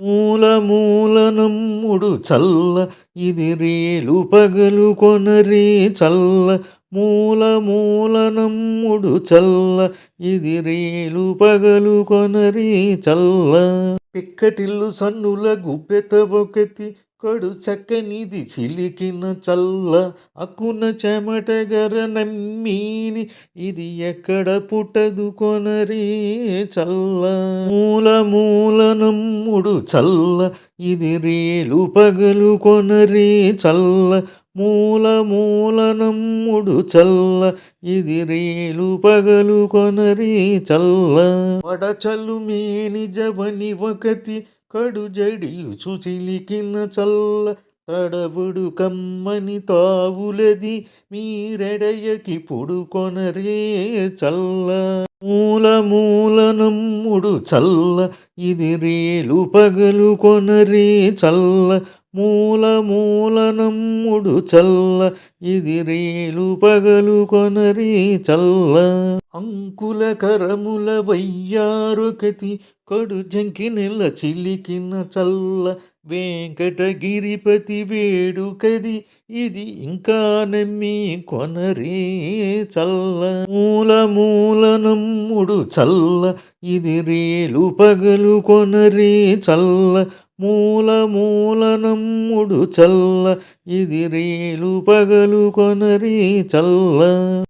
మూల మూలనమ్ముడు చల్ల ఇది రేలు పగలు కొనరి చల్ల. మూల మూలనమ్ముడు చల్ల ఇది రేలు పగలు కొనరి చల్ల. పిక్కటిల్లు సన్నుల గుప్పెత ఒకతి కడు చక్కనిది చిలికిన చల్ల అక్కున చెమటగర నమ్మీని. ఇది ఎక్కడ పుట్టదు కొనరి చల్ల. మూల మూల నమ్ముడు చల్ల. ఇది రేలు పగలు కొనరి చల్ల. మూలనమ్ముడు చల్ల ఇది రేలు పగలు కొనరి చల్ల. పడచలు మేని జవని ఒకతి కడు జడియు చుచిలికిన చల్ల. తడబుడు కమ్మని తావులది మీరెడయకి పొడు కొనరే చల్ల. మూల మూలనమ్ముడు చల్ల ఇది రేలు పగలు కొనరే చల్ల. మూల మూలనమ్ముడు చల్ల ఇది రేలు పగలు కొనరి చల్ల. అంకుల కరముల వయ్యారుకతి కడు జంకి నెల చిలికిన చల్ల. వెంకటగిరిపతి వేడుకది ఇది ఇంకా నమ్మి కొనరే చల్ల. మూల మూలనమ్ముడు చల్ల ఇది రేలు పగలు కొనరే చల్ల. మూల మూలనమ్ముడు చల్ల ఇది రేలు పగలు కొనరి చల్ల.